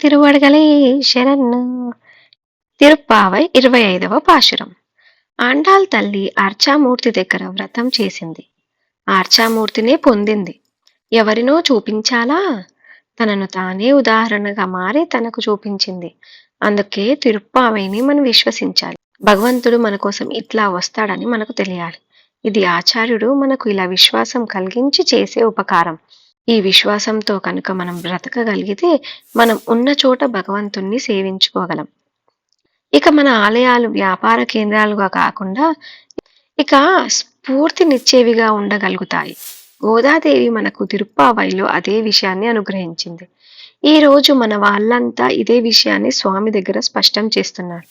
తిరువడగలే శరణ్. తిరుప్పావై ఇరవై ఐదవ పాశురం. ఆండాల్ తల్లి అర్చామూర్తి దగ్గర వ్రతం చేసింది. ఆర్చామూర్తినే పొందింది. ఎవరినో చూపించాలా? తనను తానే ఉదాహరణగా మారి తనకు చూపించింది. అందుకే తిరుప్పావైని మనం విశ్వసించాలి. భగవంతుడు మన కోసం ఇట్లా వస్తాడని మనకు తెలియాలి. ఇది ఆచార్యుడు మనకు ఇలా విశ్వాసం కలిగించి చేసే ఉపకారం. ఈ విశ్వాసంతో కనుక మనం బ్రతకగలిగితే మనం ఉన్న చోట భగవంతుణ్ణి సేవించుకోగలం. ఇక మన ఆలయాలు వ్యాపార కేంద్రాలుగా కాకుండా ఇక స్ఫూర్తినిచ్చేవిగా ఉండగలుగుతాయి. గోదాదేవి మనకు తిరుప్పావైలో అదే విషయాన్ని అనుగ్రహించింది. ఈ రోజు మన వాళ్ళంతా ఇదే విషయాన్ని స్వామి దగ్గర స్పష్టం చేస్తున్నారు.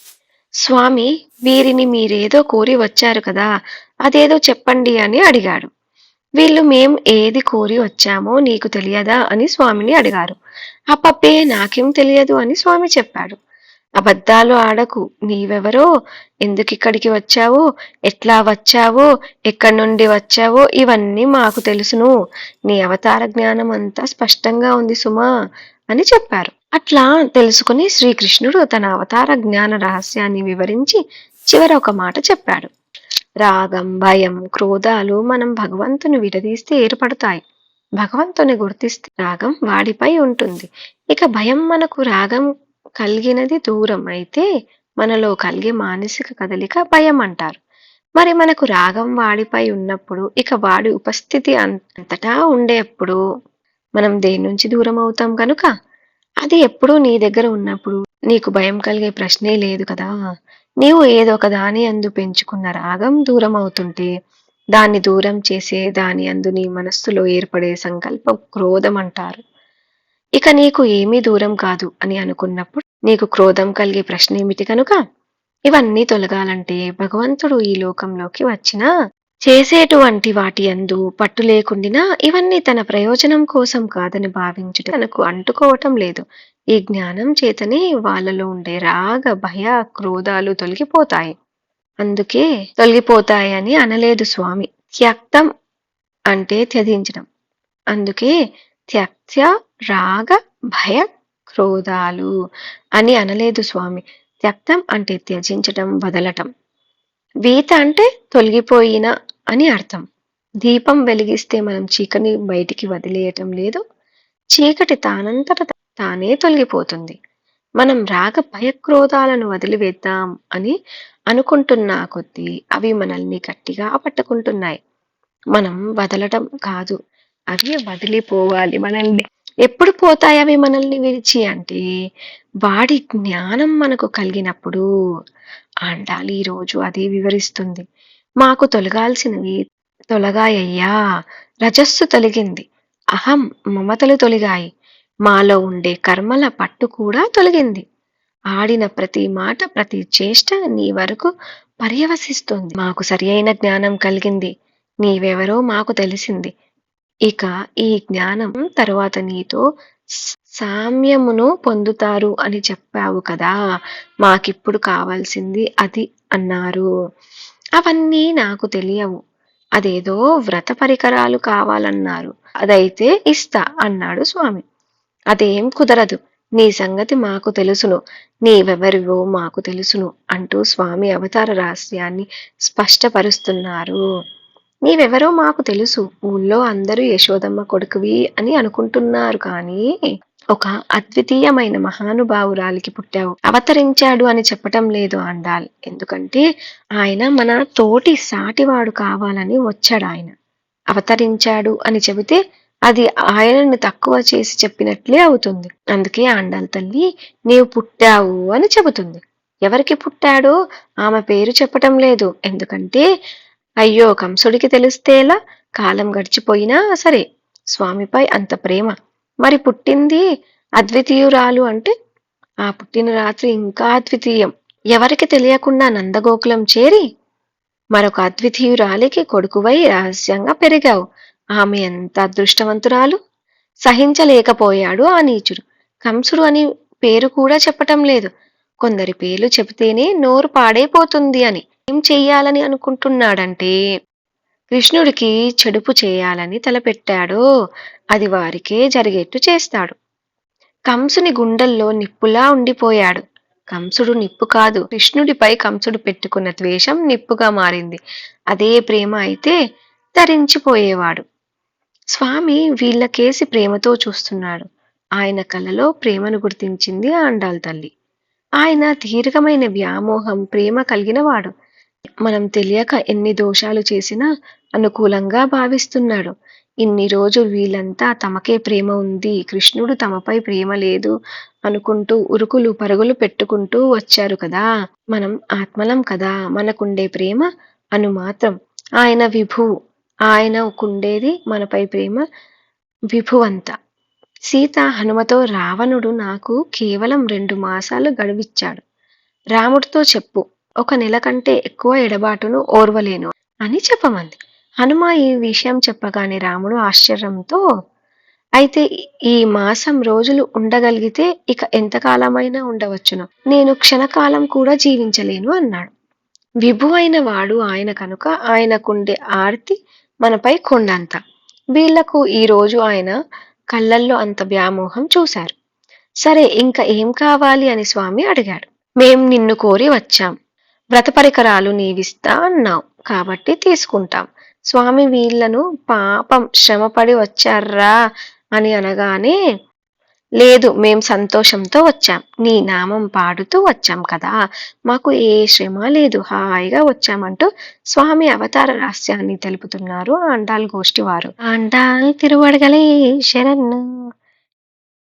స్వామి వీరిని మీరేదో కోరి వచ్చారు కదా అదేదో చెప్పండి అని అడిగాడు. వీళ్ళు మేం ఏది కోరి వచ్చామో నీకు తెలియదా అని స్వామిని అడిగారు. అప్పబ్బే నాకేం తెలియదు అని స్వామి చెప్పాడు. అబద్ధాలు ఆడకు. నీవెవరో? ఎందుకిక్కడికి వచ్చావో? ఎట్లా వచ్చావో? ఎక్కడి నుండి వచ్చావో? ఇవన్నీ మాకు తెలుసును. నీ అవతార జ్ఞానం అంతా స్పష్టంగా ఉంది సుమా అని చెప్పారు. అట్లా తెలుసుకుని శ్రీకృష్ణుడు తన అవతార జ్ఞాన రహస్యాన్ని వివరించి చివర ఒక మాట చెప్పాడు. రాగం భయం క్రోధాలు మనం భగవంతుని విడదీస్తే ఏర్పడతాయి. భగవంతుని గుర్తిస్తే రాగం వాడిపై ఉంటుంది. ఇక భయం మనకు రాగం కలిగినది దూరం అయితే మనలో కలిగే మానసిక కదలిక భయం అంటారు. మరి మనకు రాగం వాడిపై ఉన్నప్పుడు ఇక వాడి ఉపస్థితి అంతటా ఉండేప్పుడు మనం దేని నుంచి దూరం అవుతాం కనుక అది ఎప్పుడూ నీ దగ్గర ఉన్నప్పుడు నీకు భయం కలిగే ప్రశ్నే లేదు కదా? నీవు ఏదో ఒక దాని అందు పెంచుకున్న రాగం దూరం అవుతుంటే దాన్ని దూరం చేసే దాని అందు నీ మనస్సులో ఏర్పడే సంకల్పం క్రోధం అంటారు ఇక నీకు ఏమీ దూరం కాదు అని అనుకున్నప్పుడు నీకు క్రోధం కలిగే ప్రశ్న ఏమిటి కనుక? ఇవన్నీ తొలగాలంటే భగవంతుడు ఈ లోకంలోకి వచ్చినా చేసేటువంటి వాటి అందు పట్టు లేకుండినా ఇవన్నీ తన ప్రయోజనం కోసం కాదని భావించుట తనకు అంటుకోవటం లేదు. ఈ జ్ఞానం చేతనే వాళ్ళలో ఉండే రాగ భయ క్రోధాలు తొలగిపోతాయి. అందుకే తొలగిపోతాయి అని అనలేదు స్వామి. త్యక్తం అంటే త్యజించడం. అందుకే త్యక్త్య రాగ భయ క్రోధాలు అని అనలేదు స్వామి. త్యక్తం అంటే త్యజించటం వదలటం. వీత అంటే తొలగిపోయిన అని అర్థం. దీపం వెలిగిస్తే మనం చీకని బయటికి వదిలేయటం లేదు. చీకటి తానంతట తానే తొలగిపోతుంది. మనం రాగ భయక్రోధాలను వదిలివేద్దాం అని అనుకుంటున్నా కొద్దీ అవి మనల్ని గట్టిగా పట్టుకుంటున్నాయి. మనం వదలటం కాదు అవి వదిలిపోవాలి మనల్ని. ఎప్పుడు పోతాయి అవి మనల్ని విడిచి అంటే వాడి జ్ఞానం మనకు కలిగినప్పుడు. అండాలి ఈరోజు అదే వివరిస్తుంది. మాకు తొలగాల్సినవి తొలగాయ్యా రజస్సు తొలగింది. అహం మమతలు తొలిగాయి. మాలో ఉండే కర్మల పట్టు కూడా తొలగింది. ఆడిన ప్రతి మాట ప్రతి చేష్ట నీ వరకు పర్యవసిస్తుంది. మాకు సరి అయిన జ్ఞానం కలిగింది. నీవెవరో మాకు తెలిసింది. ఇక ఈ జ్ఞానం తరువాత నీతో సామ్యమును పొందుతారు అని చెప్పావు కదా. మాకిప్పుడు కావాల్సింది అది అన్నారు. అవన్నీ నాకు తెలియవు. అదేదో వ్రత పరికరాలు కావాలన్నారు. అదైతే ఇస్తా అన్నాడు స్వామి. అదేం కుదరదు. నీ సంగతి మాకు తెలుసును. నీవెవరివో మాకు తెలుసును అంటూ స్వామి అవతార రహస్యాన్ని స్పష్టపరుస్తున్నారు. నీవెవరో మాకు తెలుసు. ఊళ్ళో అందరూ యశోదమ్మ కొడుకువి అని అనుకుంటున్నారు కానీ ఒక అద్వితీయమైన మహానుభావురాలికి పుట్టావు. అవతరించాడు అని చెప్పటం లేదు అండాల్. ఎందుకంటే ఆయన మన తోటి సాటివాడు కావాలని వచ్చాడు ఆయన అవతరించాడు అని చెబితే అది ఆయనను తక్కువ చేసి చెప్పినట్లే అవుతుంది. అందుకే ఆండాల్ తల్లి నీవు పుట్టావు అని చెబుతుంది. ఎవరికి పుట్టాడో ఆమె పేరు చెప్పటం లేదు. ఎందుకంటే అయ్యో కంసుడికి తెలిస్తేలా కాలం గడిచిపోయినా సరే స్వామిపై అంత ప్రేమ. మరి పుట్టింది అద్వితీయురాలు అంటే? ఆ పుట్టిన రాత్రి ఇంకా అద్వితీయం. ఎవరికి తెలియకుండా నందగోకులం చేరి మరొక అద్వితీయురాలికి కొడుకువై రహస్యంగా పెరిగావు. ఆమె ఎంత అదృష్టవంతురాలు? సహించలేకపోయాడు ఆ నీచుడు. కంసుడు అని పేరు కూడా చెప్పటం లేదు. కొందరి పేర్లు చెబితేనే నోరు పాడైపోతుంది అని. ఏం చెయ్యాలని అనుకుంటున్నాడంటే కృష్ణుడికి చెడుపు చేయాలని తలపెట్టాడో. అది వారికే జరిగేట్టు చేస్తాడు. కంసుని గుండెల్లో నిప్పులా ఉండిపోయాడు. కంసుడు నిప్పు కాదు కృష్ణుడిపై కంసుడు పెట్టుకున్న ద్వేషం నిప్పుగా మారింది. అదే ప్రేమ అయితే ధరించిపోయేవాడు. స్వామి వీళ్ళకేసి ప్రేమతో చూస్తున్నాడు. ఆయన కలలో ప్రేమను గుర్తించింది ఆండాల్ తల్లి. ఆయన దీర్ఘమైన వ్యామోహం ప్రేమ కలిగినవాడు. మనం తెలియక ఎన్ని దోషాలు చేసినా అనుకూలంగా భావిస్తున్నాడు. ఇన్ని రోజులు వీళ్ళంతా తమకే ప్రేమ ఉంది కృష్ణుడు తమపై ప్రేమ లేదు అనుకుంటూ ఉరుకులు పరుగులు పెట్టుకుంటూ వచ్చారు కదా. మనం ఆత్మలం కదా మనకుండే ప్రేమ అను మాత్రం ఆయన విభు ఆయనకుండేది మనపై ప్రేమ విభువంత. సీత హనుమతో రావణుడు నాకు కేవలం రెండు మాసాలు గడువిచ్చాడు. రాముడితో చెప్పు ఒక నెల కంటే ఎక్కువ ఎడబాటును ఓర్వలేను అని చెప్పమంది. హనుమ ఈ విషయం చెప్పగానే రాముడు ఆశ్చర్యంతో అయితే ఈ మాసం రోజులు ఉండగలిగితే ఇక ఎంతకాలమైనా ఉండవచ్చును. నేను క్షణకాలం కూడా జీవించలేను అన్నాడు. విభు అయిన వాడు ఆయన కనుక ఆయనకుండే ఆర్తి మనపై కొండంత. వీళ్ళకు ఈరోజు ఆయన కళ్ళల్లో అంత వ్యామోహం చూశారు. సరే ఇంకా ఏం కావాలి అని స్వామి అడిగాడు. మేం నిన్ను కోరి వచ్చాం. వ్రత పరికరాలు నీవిస్తా అన్నావు. కాబట్టి తీసుకుంటాం. స్వామి వీళ్ళను పాపం శ్రమపడి వచ్చారా అని అనగానే లేదు మేం సంతోషంతో వచ్చాం. నీ నామం పాడుతూ వచ్చాం కదా. మాకు ఏ శ్రమ లేదు. హాయిగా వచ్చామంటూ స్వామి అవతార రహస్యాన్ని తెలుపుతున్నారు ఆండాల్ గోష్ఠి వారు ఆండాల్ తిరువడగలే శరణ్.